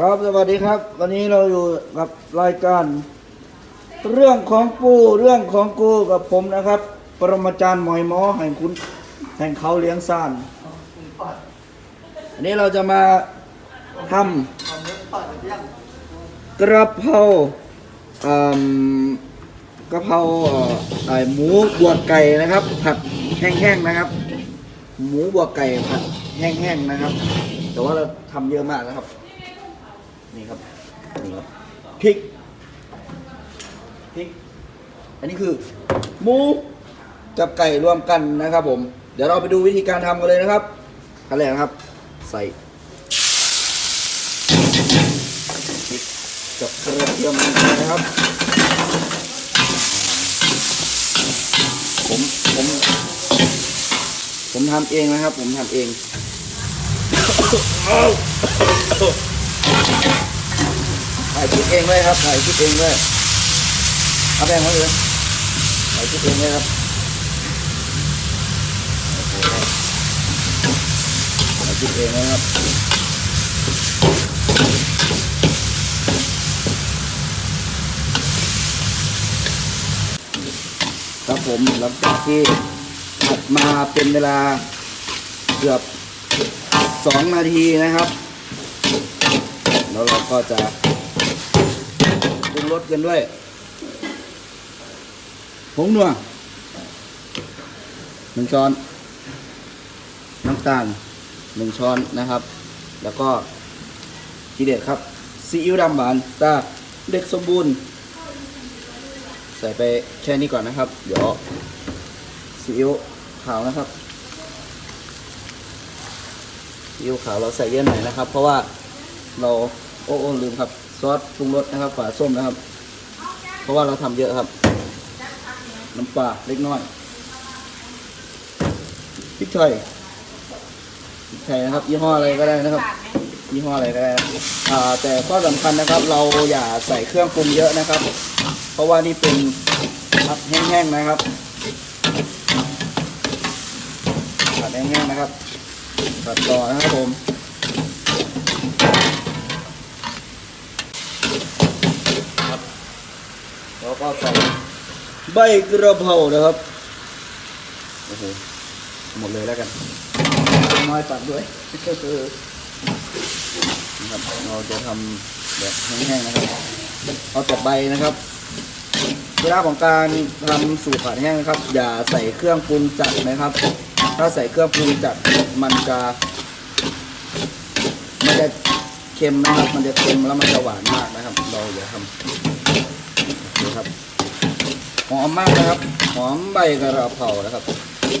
ครับสวัสดีครับ วันนี้เราอยู่กับรายการ เรื่องของปูเรื่องของกูกับผมนะครับ ปรมาจารย์หมอยหมอแห่งคุณแห่งเขาเลี้ยงซ่านอันนี้เราจะมาทำกระเพราอืมกระเพราไอหมูบวกไก่นะครับ ผัดแห้งๆนะครับ หมูบวกไก่ผัดแห้งๆนะครับ แต่ว่าเราทำเยอะมากนะครับ นี่ครับนี่ครับพริกพริก อันนี้คือหมูกับไก่รวมกันนะครับ ผม เดี๋ยวเราไปดูวิธีการทำกันเลยนะครับขั้นแรกนะครับ ใส่พริกกับกระเทียมลงไปนะครับ ผมผมผมทำเองนะครับ ผมทำเองถ่ายคลิป เองเลยครับถ่ายคลิปเองเลยเอาแบ่งไว้เลยถ่ายคลิปเองเลยครับโอเคครับถ่ายคลิปเองเลยครับครับผมหลังจากที่ผัดมาเป็นเวลาเกือบสองนาทีนะครับ แล้วเราก็จะ ปรุงรสกันด้วยผงนัวหนึ่งช้อนน้ำตาลหนึ่งช้อนนะครับ แล้วก็ทีเด็ดครับซีอิ๊วดำหวานตาเด็กสมบูรณ์ ใส่ไปแค่นี้ก่อนนะครับ เดี๋ยวซีอิ๊วขาวนะครับซีอิ๊วขาวเราใส่เยอะหน่อยนะครับ เพราะว่าเราโอ้โอ้ลืมครับ ซอสปรุงรสนะครับฝาส้มนะครับ เพราะว่าเราทำเยอะครับ น้ำปลาเล็กน้อยพริกไทยพริกไทยนะครับ ยี่ห้ออะไรก็ได้นะครับ ยี่ห้ออะไรก็ได้แต่ข้อสำคัญนะครับ เราอย่าใส่เครื่องปรุงเยอะนะครับ เพราะว่านี่เป็นผัดแห้งๆนะครับผัดแห้งๆนะครับผัดต่อนะครับผม แล้วก็ใส่ใบกระเพรานะครับ โอ้โห หมดเลยแล้วกันน้อยตัดด้วยนะครับ เราจะทำแบบแห้งๆนะครับ เอาแต่ใบนะครับเวลาของการทำสูตรผัดแห้งนะครับ อย่าใส่เครื่องปรุงจัดนะครับ ถ้าใส่เครื่องปรุงจัดมันจะมันจะเค็มนะครับ มันจะเค็มแล้วมันจะหวานมากนะครับ เราอย่าทำ ครับ หอมมากนะครับ หอมใบกระเพรานะครับ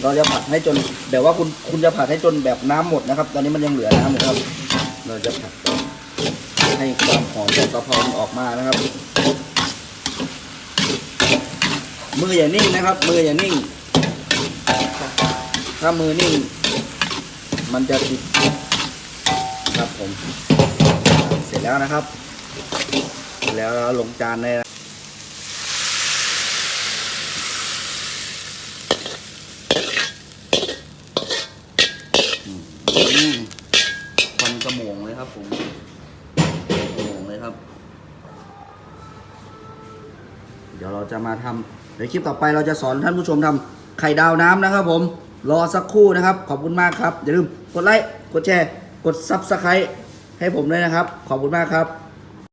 เราจะผัดให้จนแต่ว่าคุณคุณจะผัดให้จนแบบน้ำหมดนะครับ ตอนนี้มันยังเหลือน้ำอยู่ครับ เราจะผัดให้ความหอมของกระเพรามันออกมานะครับ มืออย่านิ่งนะครับ มืออย่านิ่ง ถ้ามือนิ่ง มันจะติดครับผม เสร็จแล้วนะครับ แล้วเราลงจานเลยนะ อืม ควันกระหมงเลยครับผมกระหมงเลยครับ เดี๋ยวเราจะมาทำในคลิปต่อไปเราจะสอนท่านผู้ชมทำไข่ดาวน้ำนะครับ ผม รอสักครู่นะครับ ขอบคุณมากครับ อย่าลืมกดไลค์ กดแชร์ กดซับสไครต์ให้ผมด้วยนะครับ ขอบคุณมากครับ